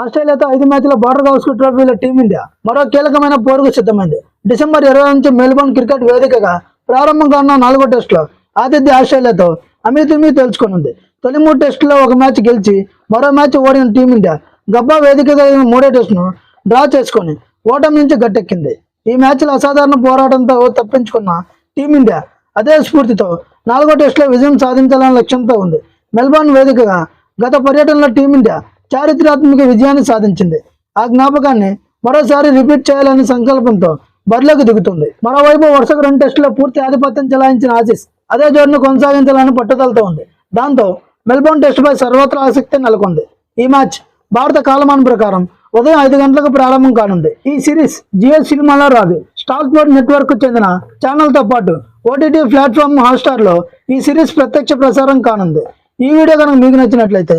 ఆస్ట్రేలియాతో ఐదు మ్యాచ్ల border house ట్రోఫీలో టీమిండియా మరో కీలకమైన పోరుకు సిద్ధమైంది. డిసెంబర్ ఇరవై నుంచి మెల్బోర్న్ క్రికెట్ వేదికగా ప్రారంభం కానున్న నాలుగో టెస్టులో ఆతిథ్య ఆస్ట్రేలియాతో అమితుమి తేల్చుకోనుంది. తొలి మూడు టెస్టులో ఒక మ్యాచ్ గెలిచి మరో మ్యాచ్ ఓడిన టీమిండియా గబ్బా వేదికగా మూడో టెస్టును డ్రా చేసుకొని ఓటమి నుంచి గట్టెక్కింది. ఈ మ్యాచ్లో అసాధారణ పోరాటంతో తప్పించుకున్న టీమిండియా అదే స్ఫూర్తితో నాలుగో టెస్టులో విజయం సాధించాలనే లక్ష్యంతో ఉంది. మెల్బోర్న్ వేదికగా గత పర్యటనలో టీమిండియా చారిత్రాత్మక విజయాన్ని సాధించింది. ఆ జ్ఞాపకాన్ని మరోసారి రిపీట్ చేయాలనే సంకల్పంతో బరిలోకి దిగుతుంది. మరోవైపు వరుసకు రెండు టెస్టుల్లో పూర్తి ఆధిపత్యం చెలాయించిన ఆసీస్ అదే జోరును కొనసాగించాలని పట్టుదలతో ఉంది. దాంతో మెల్బోర్న్ టెస్టుపై సర్వత్రా ఆసక్తి నెలకొంది. ఈ మ్యాచ్ భారత కాలమానం ప్రకారం ఉదయం ఐదు గంటలకు ప్రారంభం కానుంది. ఈ సిరీస్ జియో సినిమాలో రాదు. స్టార్ స్పోర్ట్ నెట్వర్క్ చెందిన ఛానల్తో పాటు ఓటీటీ ప్లాట్ఫామ్ హాట్స్టార్లో ఈ సిరీస్ ప్రత్యక్ష ప్రసారం కానుంది. ఈ వీడియో కనుక మీకు నచ్చినట్లయితే